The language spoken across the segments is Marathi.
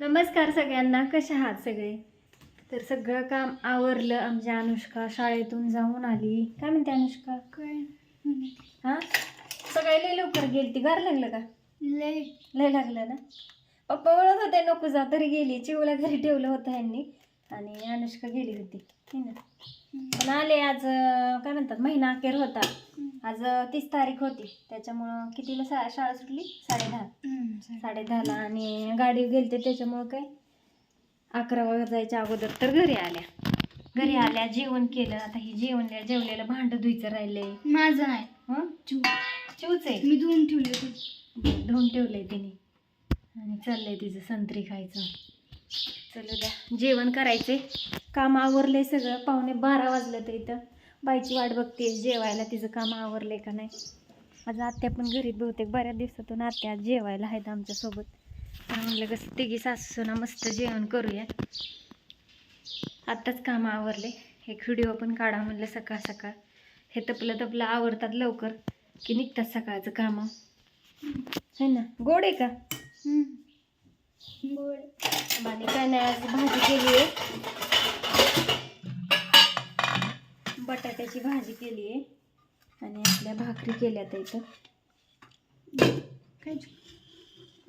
नमस्कार सगळ्यांना कशा आहात सगळे? तर सगळं काम आवरलं आमच्या अनुष्का शाळेतून जाऊन आली. काय म्हणते अनुष्का? काय? हा? सकाळी लय लवकर गेली ती गार लागलं का? लय. लय लागलं ना? पप्पा बोलत होते नको जा तरी गेली. चिवला घरी ठेवलं होतं ह्यांनी. आणि अनुष्का गेली होती. है ना? पण आले आज काय म्हणतात महिना अखेर होता. आज तीस तारीख होती. त्याच्यामुळं कितीला सा शाळा सुटली? साडेदहा. साडे दहाला आणि गाडी गेलते. त्याच्यामुळं काय? अकरा वाजायच्या अगोदर तर घरी आल्या. घरी आल्या जेवण केलं. आता ही जेवण जेवलेलं भांड धुयचं राहिलंय. माझं नाही. हं? चिव चिवच आहे? मी धुवून ठेवले होते. धुवून ठेवलंय तिने. आणि चाललंय तिचं संत्री खायचं. चलू द्या जेवण करायचंय. काम आवरलंय सगळं. पावणे बारा वाजलं तर इथं. बाईची वाट बघते जेवायला तिचं काम आवरलंय का नाही? आज आत्या पण घरी बहुतेक बऱ्याच दिवसातून आत्या आज जेवायला आहेत आमच्यासोबत तर म्हणलं कसं तिघी सासू सुना मस्त जेवण करूया. आत्ताच काम आवरले एक व्हिडिओ पण काढा म्हणलं सकाळ सकाळ. हे तपलं तपलं आवरतात लवकर की निघतात सकाळचं काम. है ना? गोड आहे का? आणि काय नाही आज भाजी केली आहे. बटाट्याची भाजी केली आहे. आणि आपल्या भाकरी केल्या तर इथं. काय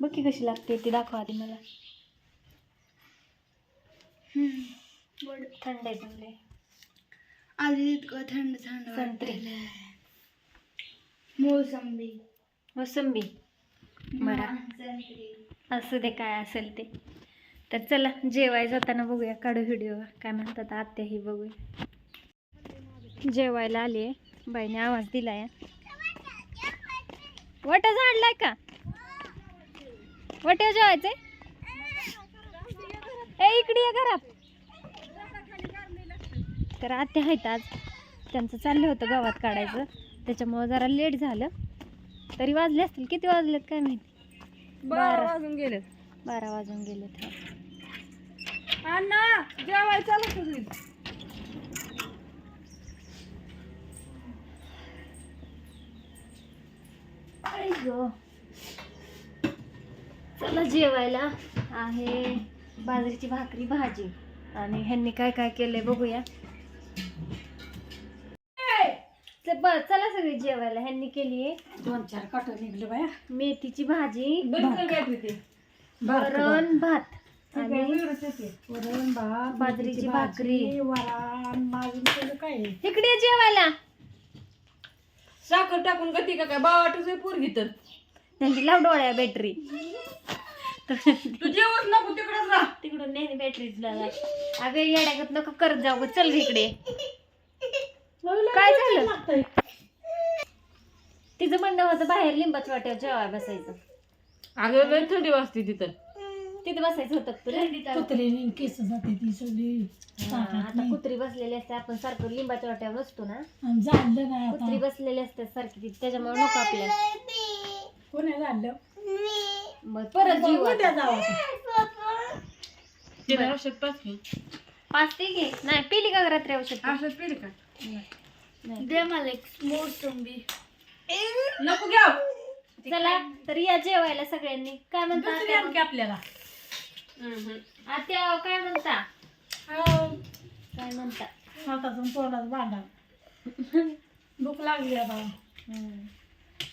बघ की कशी लागते ती दाखवा आधी मला. गोड थंड आहे चांगले आधी इतकं थंड थंड संत्री. मोसंबी. मोसंबी. बरं. संत्री. असू दे काय असेल ते. तर चला जेवाय जाताना बघूया. काढू व्हिडिओ. काय म्हणतात आत्याही बघूया. जेवायला आली आहे. बाईने आवाज दिलाय. वट झाडलाय का? वट्या जेवायचंय? ए इकडे ये घरात. तर आत्या आहेत आज. त्यांचं चाललं होतं गावात काढायचं. त्याच्यामुळं जरा लेट झालं. तरी वाजले असतील. किती वाजलेत काय माहिती? बारा वाजून गेले बारा वाजून गेलेत. अण्णा जेवायला चालू गं. चला जेवायला आहे बाजरीची भाकरी भाजी. आणि ह्यांनी काय काय केलंय बघूया. चला सगळी जेवायला. ह्यांनी केली आहे दोन चार काट निघले बाया. मेथीची भाजी भात. वरण भात. आणि वरण भात बाजरीची भाकरी. वरण केलं काय? इकडे जेवायला. साखर टाकून गती का काय? बावाटच पोरगी तर. त्यांची लाव डोळ्या बॅटरी तू जेवत नको तिकडच राह. तिकडून नाही बॅटरी अगं येड्यागत नको करत जाऊ गं. चल इकडे. काय झालं? तिचं म्हणणं होतं बाहेर लिंबाच्या वाट्यावर जेवाय बसायचं. अगं लय थंडी वाजते तिथं. तिथे बसायचं होतं कुत्रे केस जाते ती सगळी. आता कुत्री बसलेली असते आपण सारखं लिंबाच्या वाट्यावर नसतो ना. आणि झालं नाही कुत्री आता बसलेली असते सारखी ती त्याच्यामुळे नको आपल्याला. कोणी झालं मग परत जीव उद्या आता. जाऊ आता. तिला औषध पाच की पाच ते घे. नाही पिली का रात्री औषध? औषध पिली का? नाही. दे मला एक मोसंबी. नको घ्या चला तर या जेवायला सगळ्यांनी. काय म्हणता दुसरी आत्या? आणखी आपल्याला. आत्या काय म्हणता? हो. काय म्हणता? हातातून तोंडात भांडा भूक लागली आता.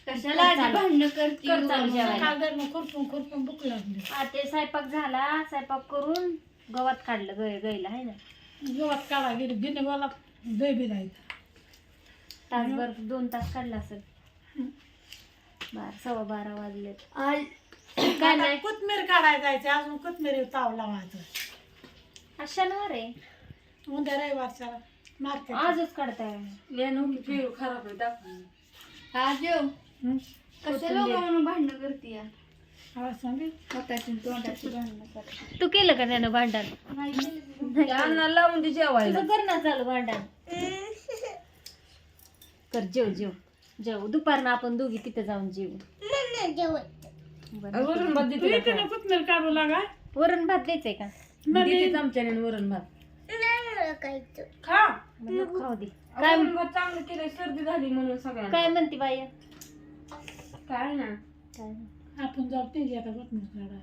कशाला आधी भांडणं करते कर चालू जेवायला. काल दर मग खुरपून खुरपून भूक लागली. आ, ते स्वयंपाक झाला. स्वयंपाक करून गवत काढलं गय गईला आहे ना? गवत काढा गेली गिने गोला बेबी राहायचं तासभर दोन तास काढला असेल. बारा सव्वा बारा वाजले नाही कोथमीर काढायला जायचं अजून कोथमीर ताव लावायचं. आज शनिवार आहे. उद्या रविवारच्या मार्केट आजच काढताय खराब आहे दाखवून म्हणून भांडणं करते सांगे. तू केलं का त्यानं भांडण? अण्णा लावून दे जेवायला. तुझं कर ना चालू भांडण. कर जेव जेव. जेव. दुपारनं आपण दोघी तिथे जाऊन जेवू. वरण भात तू देते येते ना काढू लागा? वरण भात द्यायचंय का? देते चमच्याने वरण भात. खा. मग नको खाऊ दे. काय वरण भात चांगलं केलं सर्दी झाली म्हणून सगळ्यांना. काय म्हणते बाई काय ना. काय? आपण जाऊ ते आता काढा.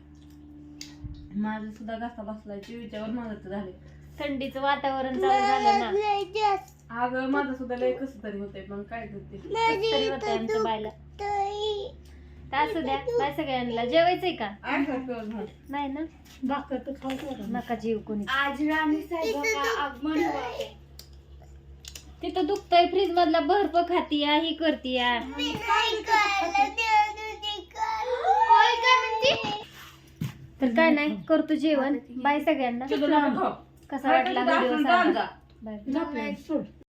माझं सुद्धा घासा बसलाय चिवीच्यावर माझं तर झाले थंडीचं वातावरण चालू झालं ना. अगं माझं सुद्धा लय कसं तरी होतंय पण काय करते? कसं तरी होतंय आमच्या बायला तर असू द्या बाय सगळ्यांना जेवायचंय का. नाही ना भाकर तर खाऊ नका जीव कोणी आज राणी साहेबांना आगमन व्हावे. तिथं दुखतंय फ्रीज मधला बर्फ खातीया ही करतीया तर काय नाही करतो जेवण बाय सगळ्यांना. कसा वाटला व्हिडिओ? सांगा सोड